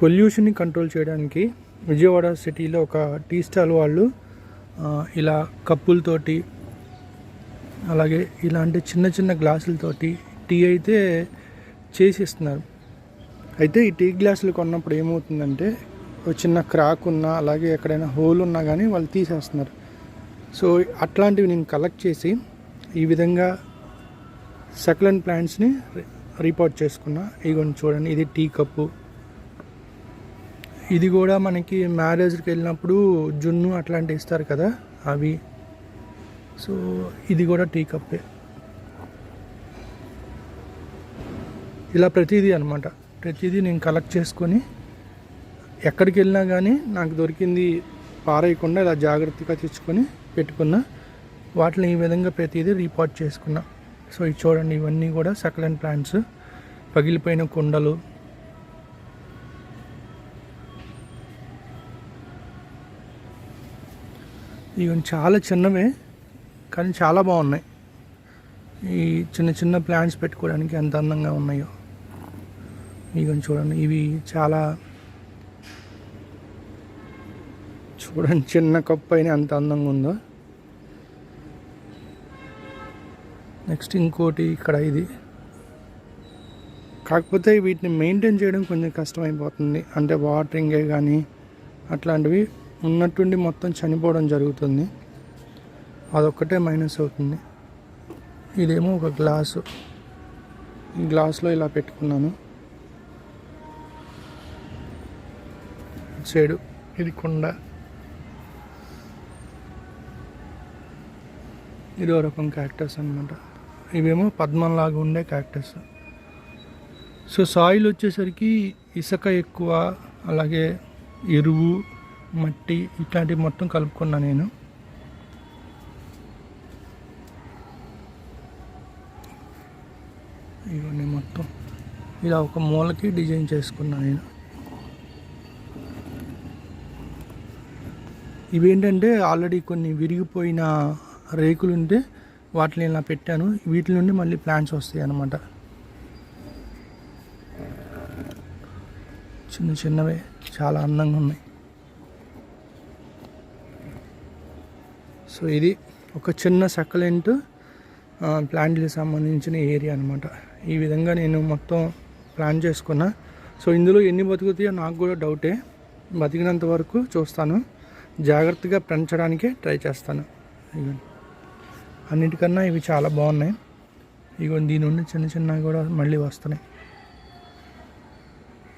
పొల్యూషన్ని control చేయడానికి విజయవాడ సిటీలో ఒక టీ స్టాల్ వాళ్ళు ఇలా కప్పులతోటి అలాగే ఇలాంటి చిన్న చిన్న గ్లాసులతోటి టీ అయితే చేసిస్తున్నారు. అయితే ఈ టీ గ్లాసులు కొన్నప్పుడు ఏమవుతుందంటే ఒక చిన్న క్రాక్ ఉన్నా అలాగే ఎక్కడైనా హోల్ ఉన్నా కానీ వాళ్ళు తీసేస్తున్నారు. సో అట్లాంటివి నేను కలెక్ట్ చేసి ఈ విధంగా సక్లెంట్ ప్లాంట్స్ని రిపోర్ట్ చేసుకున్నా. ఇగోని చూడండి ఇది టీ కప్పు. ఇది కూడా మనకి మ్యారేజ్కి వెళ్ళినప్పుడు జున్ను అట్లాంటివి ఇస్తారు కదా అవి. సో ఇది కూడా టీ కప్పే. ఇలా ప్రతిదీ అనమాట ప్రతిదీ నేను కలెక్ట్ చేసుకొని ఎక్కడికి వెళ్ళినా కానీ నాకు దొరికింది పారేయకుండా ఇలా జాగ్రత్తగా తెచ్చుకొని పెట్టుకున్నా. వాటిని ఈ విధంగా ప్రతిదీ రిపోర్ట్ చేసుకున్నా. సో ఇది చూడండి ఇవన్నీ కూడా సక్లెంట్ ప్లాంట్స్. పగిలిపోయిన కుండలు ఇవి చాలా చిన్నవే కానీ చాలా బాగున్నాయి. ఈ చిన్న చిన్న ప్లాంట్స్ పెట్టుకోవడానికి ఎంత అందంగా ఉన్నాయో. ఇవి చూడండి ఇవి చాలా చూడండి చిన్న కప్పు అయినా ఎంత అందంగా ఉందో. నెక్స్ట్ ఇంకోటి ఇక్కడ ఇది. కాకపోతే వీటిని మెయింటైన్ చేయడం కొంచెం కష్టమైపోతుంది. అంటే వాటరింగే కానీ అట్లాంటివి ఉన్నట్టుండి మొత్తం చనిపోవడం జరుగుతుంది. అదొక్కటే మైనస్ అవుతుంది. ఇదేమో ఒక గ్లాసు. ఈ గ్లాస్లో ఇలా పెట్టుకున్నాను. సైడు ఇది కుండ. ఇది రకం క్యాక్టస్ అనమాట ఇవేమో పద్మంలాగా ఉండే క్యాక్టస్. సో సాయిల్ వచ్చేసరికి ఇసుక ఎక్కువ అలాగే ఎరువు మట్టి ఇట్లాంటివి మొత్తం కలుపుకున్నా నేను. ఇవన్నీ మొత్తం ఇలా ఒక మూలకి డిజైన్ చేసుకున్నా నేను. ఇవేంటంటే ఆల్రెడీ కొన్ని విరిగిపోయిన రేకులు ఉంటే వాటిని ఇలా పెట్టాను. వీటి నుండి మళ్ళీ ప్లాంట్స్ వస్తాయి అన్నమాట. చిన్న చిన్నవే చాలా అందంగా ఉన్నాయి. సో ఇది ఒక చిన్న సక్కలెంట్ ప్లాంట్కి సంబంధించిన ఏరియా అనమాట ఈ విధంగా నేను మొత్తం ప్లాన్ చేసుకున్నా. సో ఇందులో ఎన్ని బతుకుతాయో నాకు కూడా డౌటే. బతికినంత వరకు చూస్తాను. జాగ్రత్తగా పెంచడానికే ట్రై చేస్తాను. ఇదిగోండి అన్నిటికన్నా ఇవి చాలా బాగున్నాయి. ఇగో దీని నుండి చిన్న చిన్నవి కూడా మళ్ళీ వస్తున్నాయి.